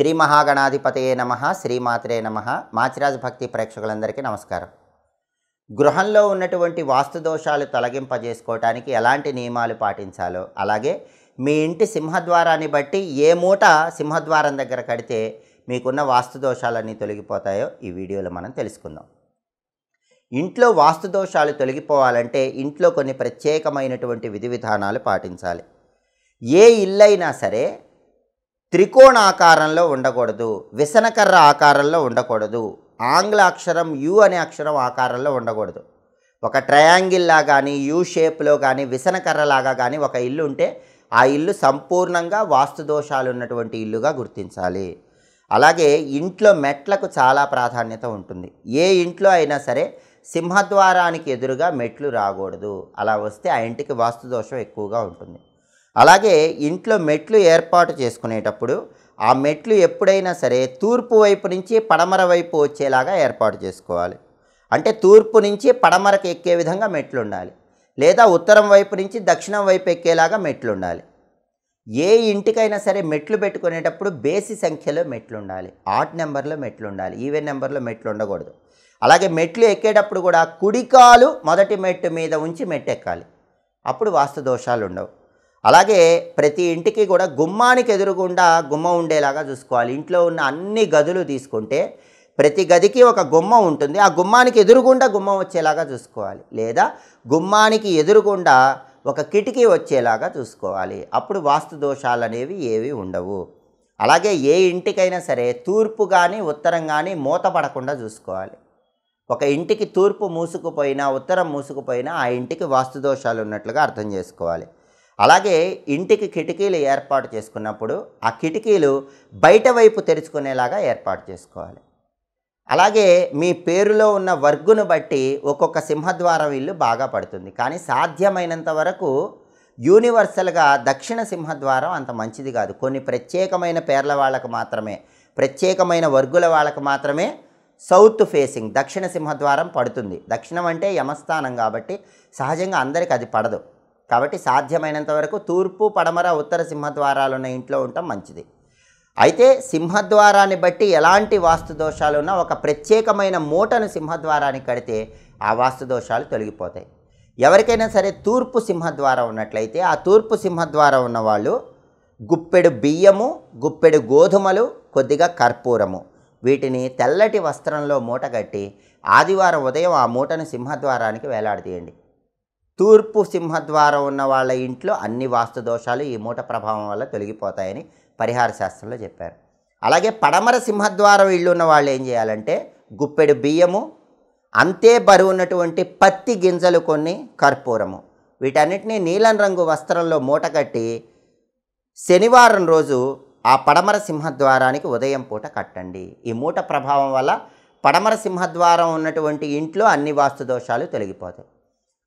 శ్రీ మహాగణాధిపతయే నమ శ్రీమాత్రే నమ. మాచిరాజ్ భక్తి ప్రేక్షకులందరికీ నమస్కారం. గృహంలో ఉన్నటువంటి వాస్తు దోషాలు తొలగింపజేసుకోవటానికి ఎలాంటి నియమాలు పాటించాలో అలాగే మీ ఇంటి సింహద్వారాన్ని బట్టి ఏ మూట సింహద్వారం దగ్గర కడితే మీకున్న వాస్తు దోషాలన్నీ తొలగిపోతాయో ఈ వీడియోలో మనం తెలుసుకుందాం. ఇంట్లో వాస్తు దోషాలు తొలగిపోవాలంటే ఇంట్లో కొన్ని ప్రత్యేకమైనటువంటి విధి విధానాలు పాటించాలి. ఏ ఇల్లైనా సరే త్రికోణ ఆకారంలో ఉండకూడదు విసనకర్ర ఆకారంలో ఉండకూడదు ఆంగ్ల అక్షరం యు అనే అక్షరం ఆకారంలో ఉండకూడదు. ఒక ట్రయాంగిల్లా కానీ యూ షేప్లో కానీ విసనకర్రలాగా కానీ ఒక ఇల్లు ఉంటే ఆ ఇల్లు సంపూర్ణంగా వాస్తు దోషాలు ఉన్నటువంటి ఇల్లుగా గుర్తించాలి. అలాగే ఇంట్లో మెట్లకు చాలా ప్రాధాన్యత ఉంటుంది. ఏ ఇంట్లో అయినా సరే సింహద్వారానికి ఎదురుగా మెట్లు రాకూడదు. అలా వస్తే ఆ ఇంటికి వాస్తు దోషం ఎక్కువగా ఉంటుంది. అలాగే ఇంట్లో మెట్లు ఏర్పాటు చేసుకునేటప్పుడు ఆ మెట్లు ఎప్పుడైనా సరే తూర్పు వైపు నుంచి పడమర వైపు వచ్చేలాగా ఏర్పాటు చేసుకోవాలి. అంటే తూర్పు నుంచి పడమరకు ఎక్కే విధంగా మెట్లు ఉండాలి లేదా ఉత్తరం వైపు నుంచి దక్షిణం వైపు ఎక్కేలాగా మెట్లు ఉండాలి ఏ ఇంటికైనా సరే మెట్లు పెట్టుకునేటప్పుడు బేసి సంఖ్యలో మెట్లు ఉండాలి ఆట్ నెంబర్లో మెట్లు ఉండాలి ఈవెన్ నెంబర్లో మెట్లు ఉండకూడదు అలాగే మెట్లు ఎక్కేటప్పుడు కూడా కుడికాలు మొదటి మెట్టు మీద ఉంచి మెట్టు ఎక్కాలి అప్పుడు వాస్తు దోషాలు ఉండవు అలాగే ప్రతి ఇంటికి కూడా గుమ్మానికి ఎదురుగుండా గుమ్మం ఉండేలాగా చూసుకోవాలి. ఇంట్లో ఉన్న అన్ని గదులు తీసుకుంటే ప్రతి గదికి ఒక గుమ్మం ఉంటుంది. ఆ గుమ్మానికి ఎదురుగుండా గుమ్మం వచ్చేలాగా చూసుకోవాలి. లేదా గుమ్మానికి ఎదురుగుండా ఒక కిటికీ వచ్చేలాగా చూసుకోవాలి. అప్పుడు వాస్తు దోషాలు అనేవి ఏవి ఉండవు. అలాగే ఏ ఇంటికైనా సరే తూర్పు కానీ ఉత్తరం కానీ మూత పడకుండా చూసుకోవాలి. ఒక ఇంటికి తూర్పు మూసుకుపోయినా ఉత్తరం మూసుకుపోయినా ఆ ఇంటికి వాస్తు దోషాలు ఉన్నట్లుగా అర్థం చేసుకోవాలి. అలాగే ఇంటికి కిటికీలు ఏర్పాటు చేసుకున్నప్పుడు ఆ కిటికీలు బయట వైపు తెరుచుకునేలాగా ఏర్పాటు చేసుకోవాలి. అలాగే మీ పేరులో ఉన్న వర్గును బట్టి ఒక్కొక్క సింహద్వారం ఇల్లు బాగా పడుతుంది. కానీ సాధ్యమైనంత వరకు యూనివర్సల్గా దక్షిణ సింహద్వారం అంత మంచిది కాదు. కొన్ని ప్రత్యేకమైన పేర్ల వాళ్ళకు మాత్రమే ప్రత్యేకమైన వర్గుల వాళ్ళకు మాత్రమే సౌత్ ఫేసింగ్ దక్షిణ సింహద్వారం పడుతుంది. దక్షిణం అంటే యమస్థానం కాబట్టి సహజంగా అందరికి అది పడదు. కాబట్టి సాధ్యమైనంత వరకు తూర్పు పడమర ఉత్తర సింహద్వారాలు ఉన్న ఇంట్లో ఉండటం మంచిది. అయితే సింహద్వారాన్ని బట్టి ఎలాంటి వాస్తు దోషాలు ఉన్నా ఒక ప్రత్యేకమైన మూటను సింహద్వారానికి కడితే ఆ వాస్తు దోషాలు తొలగిపోతాయి. ఎవరికైనా సరే తూర్పు సింహద్వారం ఉన్నట్లయితే ఆ తూర్పు సింహద్వారం ఉన్నవాళ్ళు గుప్పెడు బియ్యము గుప్పెడు గోధుమలు కొద్దిగా కర్పూరము. వీటిని తెల్లటి వస్త్రంలో మూట కట్టి ఆదివారం ఉదయం ఆ మూటను సింహద్వారానికి వేలాడదీయండి తూర్పు సింహద్వారం ఉన్న వాళ్ళ ఇంట్లో అన్ని వాస్తు దోషాలు ఈ మూట ప్రభావం వల్ల తొలగిపోతాయని పరిహార శాస్త్రంలో చెప్పారు. అలాగే పడమర సింహద్వారం ఇళ్ళు ఉన్న వాళ్ళు ఏం చేయాలంటే గుప్పెడు బియ్యము అంతే బరువు ఉన్నటువంటి పత్తి గింజలు కొన్ని కర్పూరము. వీటన్నిటిని నీలం రంగు వస్త్రంలో మూట కట్టి శనివారం రోజు ఆ పడమర సింహద్వారానికి ఉదయం పూట కట్టండి. ఈ మూట ప్రభావం వల్ల పడమర సింహద్వారం ఉన్నటువంటి ఇంట్లో అన్ని వాస్తు దోషాలు తొలగిపోతాయి.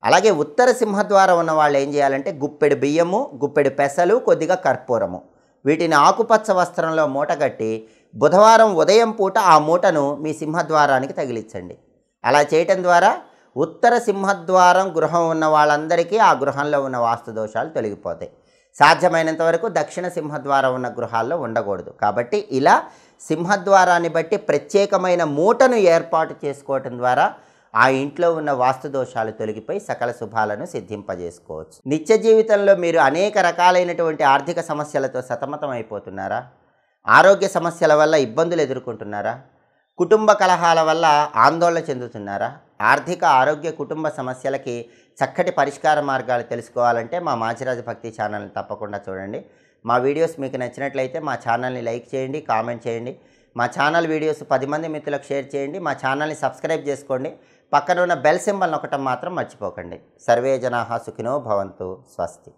అలాగే ఉత్తర సింహద్వారం ఉన్న వాళ్ళు ఏం చేయాలంటే గుప్పెడు బియ్యము గుప్పెడు పెసలు కొద్దిగా కర్పూరము. వీటిని ఆకుపచ్చ వస్త్రంలో మూట కట్టి బుధవారం ఉదయం పూట ఆ మూటను మీ సింహద్వారానికి తగిలించండి. అలా చేయటం ద్వారా ఉత్తర సింహద్వారం గృహం ఉన్న వాళ్ళందరికీ ఆ గృహంలో ఉన్న వాస్తు దోషాలు తొలగిపోతాయి. సాధ్యమైనంత వరకు దక్షిణ సింహద్వారం ఉన్న గృహాల్లో ఉండకూడదు. కాబట్టి ఇలా సింహద్వారాన్ని బట్టి ప్రత్యేకమైన మూటను ఏర్పాటు చేసుకోవటం ద్వారా ఆ ఇంట్లో ఉన్న వాస్తు దోషాలు తొలగిపోయి సకల శుభాలను సిద్ధింపజేసుకోవచ్చు. నిత్య జీవితంలో మీరు అనేక రకాలైనటువంటి ఆర్థిక సమస్యలతో సతమతం అయిపోతున్నారా ఆరోగ్య సమస్యల వల్ల ఇబ్బందులు ఎదుర్కొంటున్నారా? కుటుంబ కలహాల వల్ల ఆందోళన చెందుతున్నారా? ఆర్థిక ఆరోగ్య కుటుంబ సమస్యలకి చక్కటి పరిష్కార మార్గాలు తెలుసుకోవాలంటే మా మాచిరాజు భక్తి ఛానల్ని తప్పకుండా చూడండి. మా వీడియోస్ మీకు నచ్చినట్లయితే మా ఛానల్ని లైక్ చేయండి కామెంట్ చేయండి. మా ఛానల్ వీడియోస్ పది మంది మిత్రులకు షేర్ చేయండి. మా ఛానల్ని సబ్స్క్రైబ్ చేసుకోండి. పక్కన ఉన్న బెల్ సింబల్ నొక్కటం మాత్రం మర్చిపోకండి. సర్వే జనాహ సుఖినో భవంతు స్వస్తి.